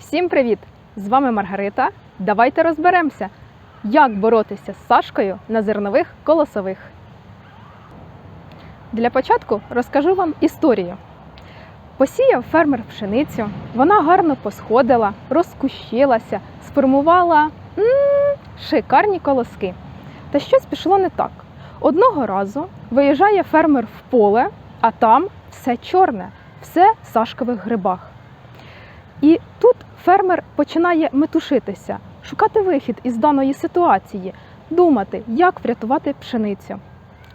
Всім привіт! З вами Маргарита. Давайте розберемося, як боротися з Сашкою на зернових колосових. Для початку розкажу вам історію. Посіяв фермер пшеницю, вона гарно посходила, розкущилася, сформувала м, шикарні колоски. Та щось пішло не так. Одного разу виїжджає фермер в поле, а там все чорне, все в сашкових грибах. І фермер починає метушитися, шукати вихід із даної ситуації, думати, як врятувати пшеницю.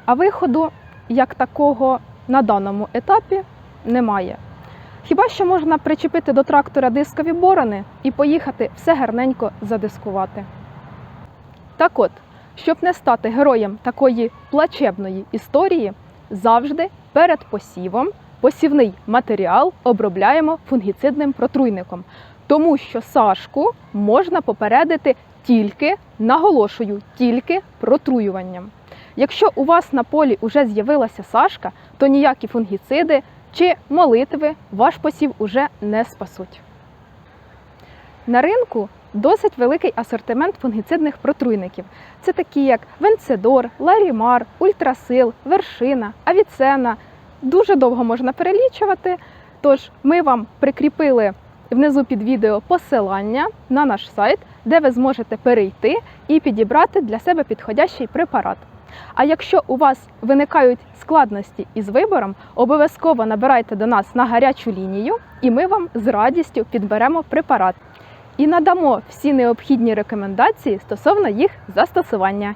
А виходу, як такого на даному етапі, немає. Хіба що можна причепити до трактора дискові борони і поїхати все гарненько задискувати. Так от, щоб не стати героєм такої плачебної історії, завжди перед посівом посівний матеріал обробляємо фунгіцидним протруйником, тому що сашку можна попередити тільки, наголошую, тільки протруюванням. Якщо у вас на полі вже з'явилася сашка, то ніякі фунгіциди чи молитви ваш посів уже не спасуть. На ринку досить великий асортимент фунгіцидних протруйників. Це такі як Венцедор, Ларімар, Ультрасил, Вершина, Авіцена. Дуже довго можна перелічувати. Тож ми вам прикріпили внизу під відео посилання на наш сайт, де ви зможете перейти і підібрати для себе підходящий препарат. А якщо у вас виникають складності із вибором, обов'язково набирайте до нас на гарячу лінію, і ми вам з радістю підберемо препарат і надамо всі необхідні рекомендації стосовно їх застосування.